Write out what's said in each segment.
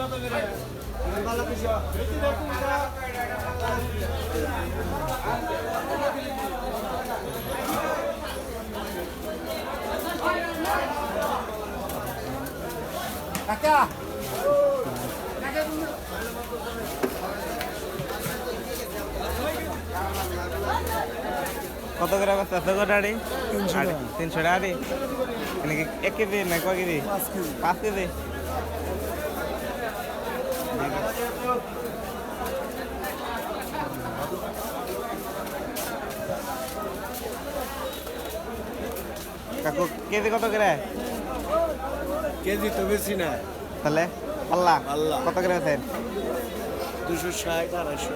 কত করে কত কত করে আড়ি? তিনশো টাকা। আড়ি? কি এক কেজি না কয় কেজি। পাঁচ কেজি? কাকু কেজি কত করে? কেজি তো বেশি না। তাহলে পাল্লা পাল্লা। কত করে আছেন দুশো ষাট আড়াইশো।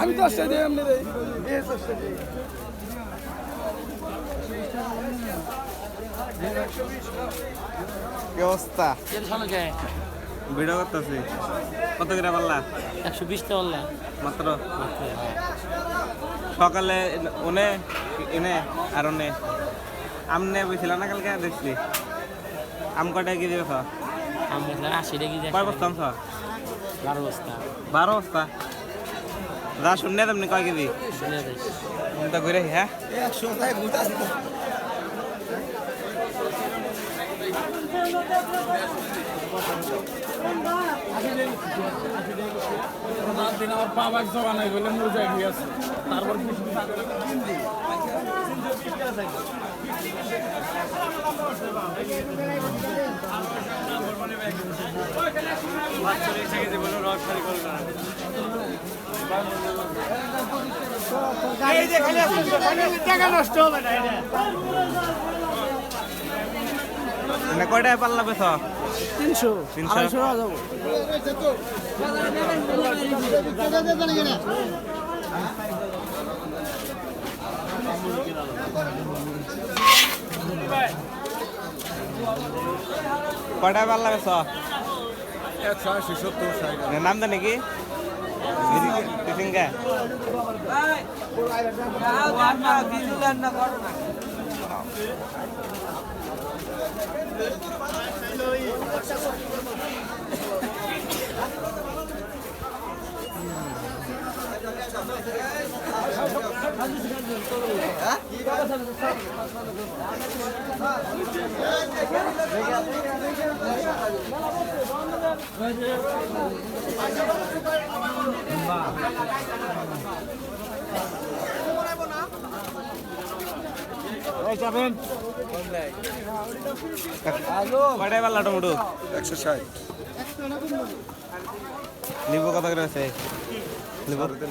আমি দশটা দিই এমনি দেই। কি অবস্থা ভিডিও করতেছি। কত করে পাল্লা একশো বিশটা মাত্র? সকালে ওনে এনে আর ওনে আমনে বইছিল না কালকে? দেখছি। আম কটা কি দিবে আমরা আশি টাকা দিয়ে কয় বস্তা আনছ? বারো বস্তা। বারো বস্তা? যা শুনে তেমনি কয় কেজি? শুনে যাইস তো ঘুরে হ্যাঁ? একশো তাই বুঝাছি দিন আমার বাবা জমা নাই বলে মজা গিয়েছে তারপর কিছু মানে কয়টায় পাল্লা পেছ? তিনশো। তিনশো? কয়টায় পাল্লা পেছ? একশো আশি সত্তর ষাট নাম জানি কি কয়টায় পাল্লা টমেটো একশো ষাট। লিবু কত করে আছে লিবু দেখেন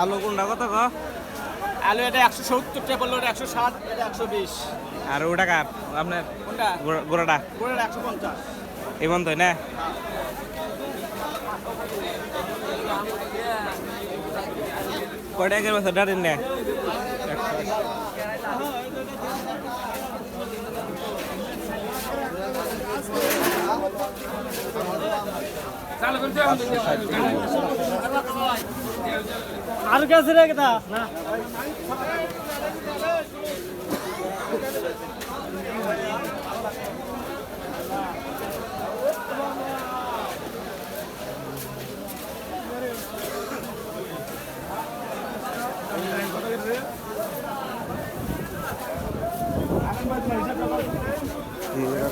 আলু কোনটা? কত ক? আলু এটা একশো সত্তর টাকা বলল একশো ষাট এটা একশো বিশ। আর ওটা কার? আপনার কোনটা? গোড়া- গোড়াটা? একশো পঞ্চাশ। এমন তো না? কয়টা একের বছর? ডারেন না? আর কাছে রেখে দা না।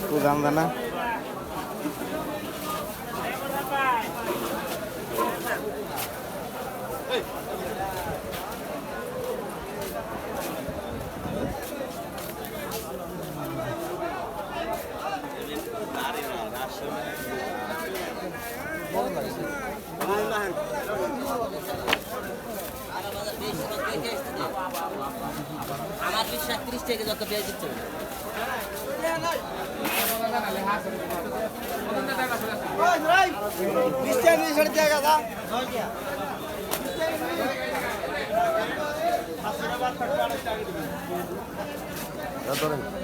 প্রধান দানা আমার বিশ্বাস ত্রিশ থেকে যত পেয়ে দিচ্ছে কাকু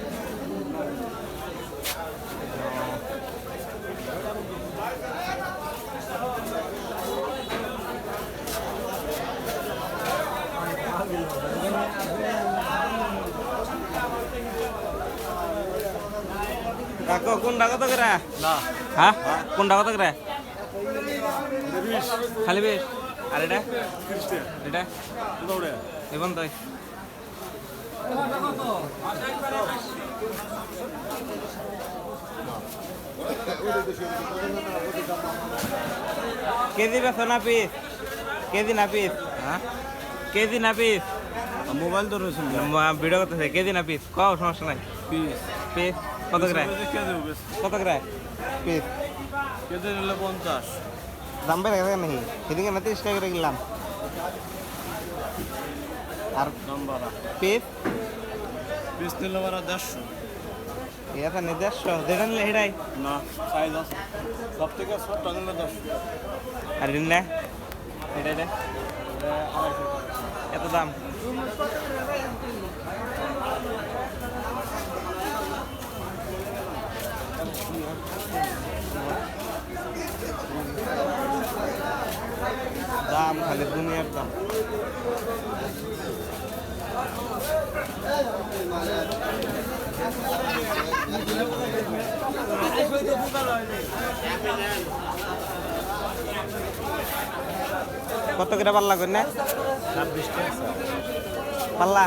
কোনটা কত করে? হ্যাঁ? কোনটা কত করে? খালি বিশ। আর এটা? এটা? এবং তাই কেজি বেছো না পিস? কেজি না পিস? হ্যাঁ? কেজি না পিস? মোবাইল তো রয়েছে ভিডিও করতেছে। কেজি না পিস? কও সমস্যা নাই। পিস। পিস? কত করে? কত করে? পিস। কেজি নিলে পঞ্চাশ দাম বেড়ে গেছে নাকি? সেদিকে না তিরিশ টাকা করে কিনলাম। আর পিস? পিস নিলে বাড়া দেড়শো। এটা নিজস্ব যেটা নিলে সেটাই। না সাইজ আছে। সব থেকে ছোট্ট নিলে দশ আর নিলে? এটা এটা? এত দাম? দাম খালি দুনিয়ার দাম। কত করে পাল্লা করেন পাল্লা।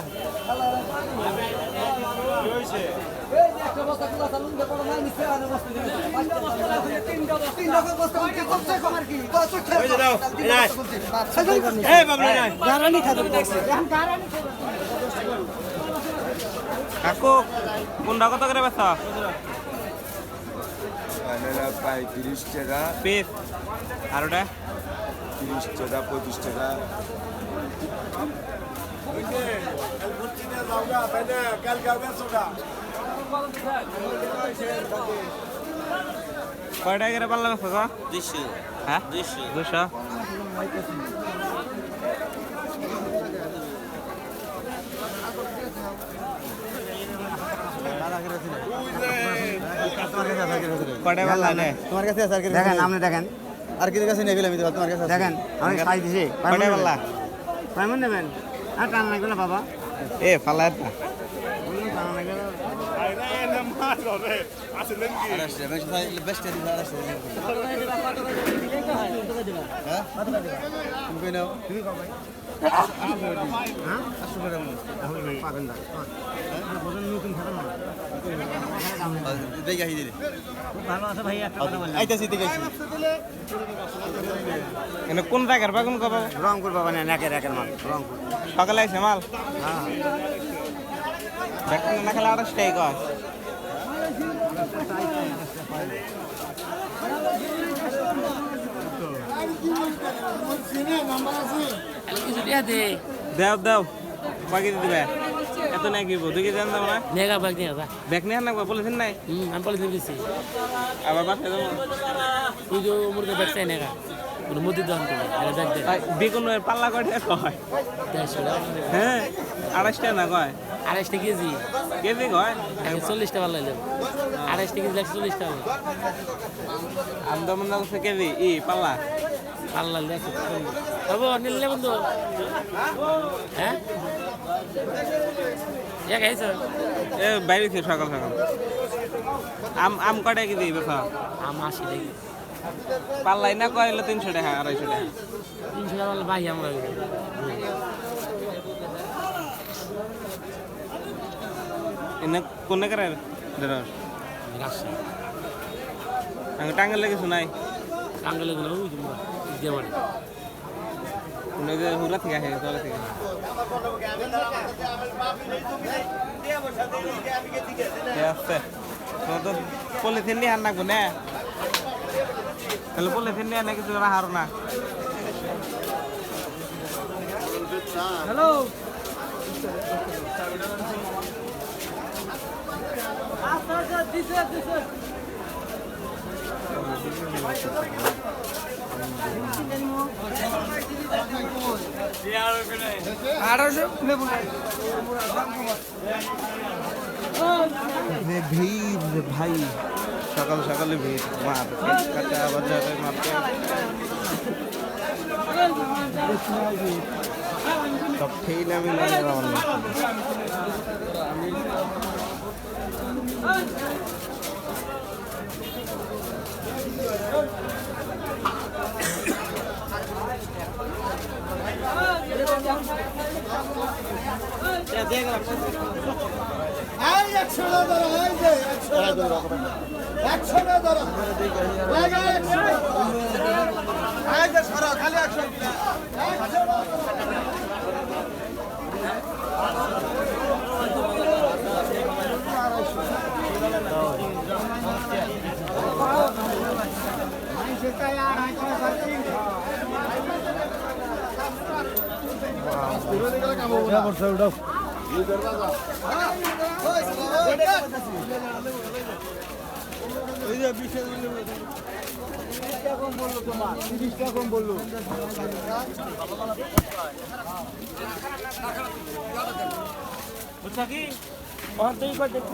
কাকু কোনটা কত করে বেচা? প্রায় তিরিশ টাকা পিস। আর ওটা? তিরিশ টাকা পঁচিশ টাকা বেচা গো দুইশো হ্যাঁ? দুইশো। দুশো পাল্লা নে তোমার কাছে আছে আর কি দেখেন আপনি দেখেন। আর কিছু কাছে নেই আমি তোমার কাছে দেখেন আমি সাইজ দিছি। কয়টা পাল্লা কেমন নেবেন আর টান লাগবে না। বাবা এ পাল্লা হ্যাঁ একটা কথা বললাম আইতাছি দেখেছি এনে কোন জায়গার বাগুন কব রংপুর বাবা না একের একের মাল রংপুর সকালে আইছে মাল হ্যাঁ না খেলে আড়াইশ টাকা দেও দেও। কেজি দিবে এত নাকি দুই কেজি আনতাম না। নিয়ে যা ব্যাগ নিয়ে আনবা পলিথিন নাই? হুম আমি পলিথিন দিচ্ছি আবার যাব তুই মুরগি ব্যাগ চাই নেগা ওর মুদি দাম করে এটা ব্যাগ দে আই, বেগুনের পাল্লা কয়? হ্যাঁ আড়াইশ টাকা না কয়? আড়াইশটা কেজি। কেজি কয়? চল্লিশটা পাল্লা আড়াইশটা কেজি লাগছে চল্লিশ টাকা। আমদামন লাগছে কেজি? ই পাল্লা? পাল্লা লাগছে হব নিলে বন্ধু হ্যাঁ? এক আইসো এ বাইরে থেকে সকাল সকাল। আম আম কয়টা কেজি বেচা? আম আশি টাকা পাল্লাই না কয় হলো তিনশো টাকা আড়াইশো টাকা? তিনশো টাকা বাহি আমরা এনে কোনে করে দেড়শ রাজশাহী। টাঙ্গালে কিছু নাই? টাঙ্গালে গেলে ওই তোমরা যে হুরা থেকে আসে তলে থেকে তো পলিথিন নিয়ে আন নাকবো না। তাহলে পলিথিন নিয়ে আনে কিছু হারো না। ভিড় ভাই সকাল সকালে ভিড় মার কাটা বাজারে মারতে সব খেয়ে নামি। একশো না ধরো খালি একশো বুঝছা কি और दो बार देखो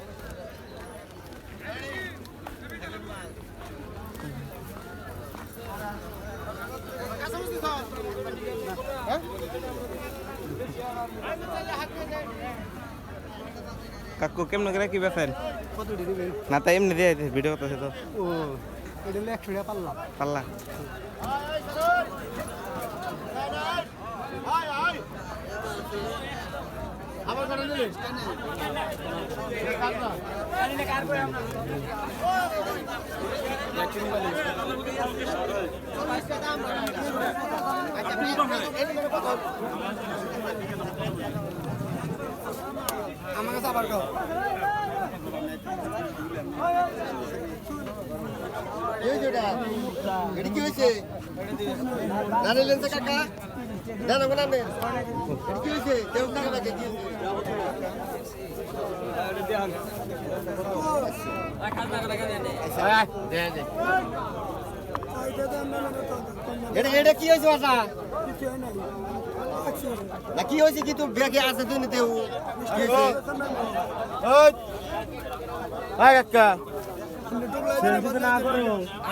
কাকু কেমন করে কি বেছেন না তাই এমনি দিয়ে ভিডিও করতেছে তো। ও এটা একশো টাকা পাল্লা। পাল্লা। আমার কাছে আবার গাও এটা কি হয়েছে? লেনছে কাকা। না নেন এটা কি হয়েছে? টাকা লাগে কি এটা এটা কি হয়েছে বাসা? না কি হয়েছে কি তোর ব্যাগে আছে তুই নিতে? কি হয়েছে?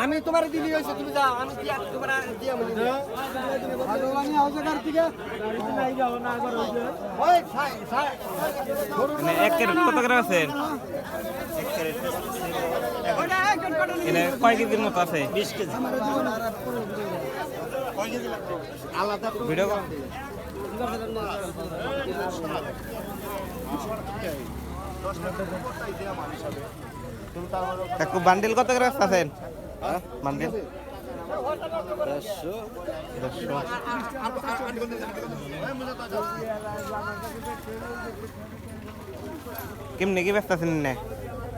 আমি তোমার দিলি হয়েছে তুমি যাও আমি কি তোমার দিয়া বলি ওই সাই সাই। মানে এক ক্যারেট কত করে আছে? এনে কয় কেজির মতো আছে। বিশ কেজি। আলাদা ভিডিও কাকু বান্ডিল কত করে আছেন বান্ডিল? কেমনি কি ব্যস্ত আছেন না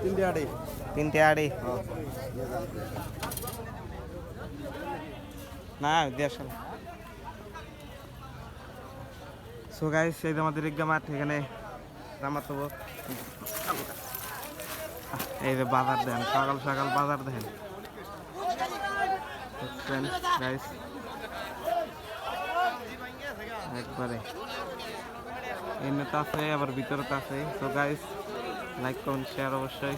তিনটে আড়ে তিনটে আড়ি না দেশ সো গাইস এই আমাদের ইগা মাঠ এখানে নামার তো এই যে বাজার দেন, সকাল সকাল বাজার দেন। গাইস একবারে। এমনি তো আছে, আবার ভিতরে আছে। তো গাইস লাইক করুন শেয়ার অবশ্যই।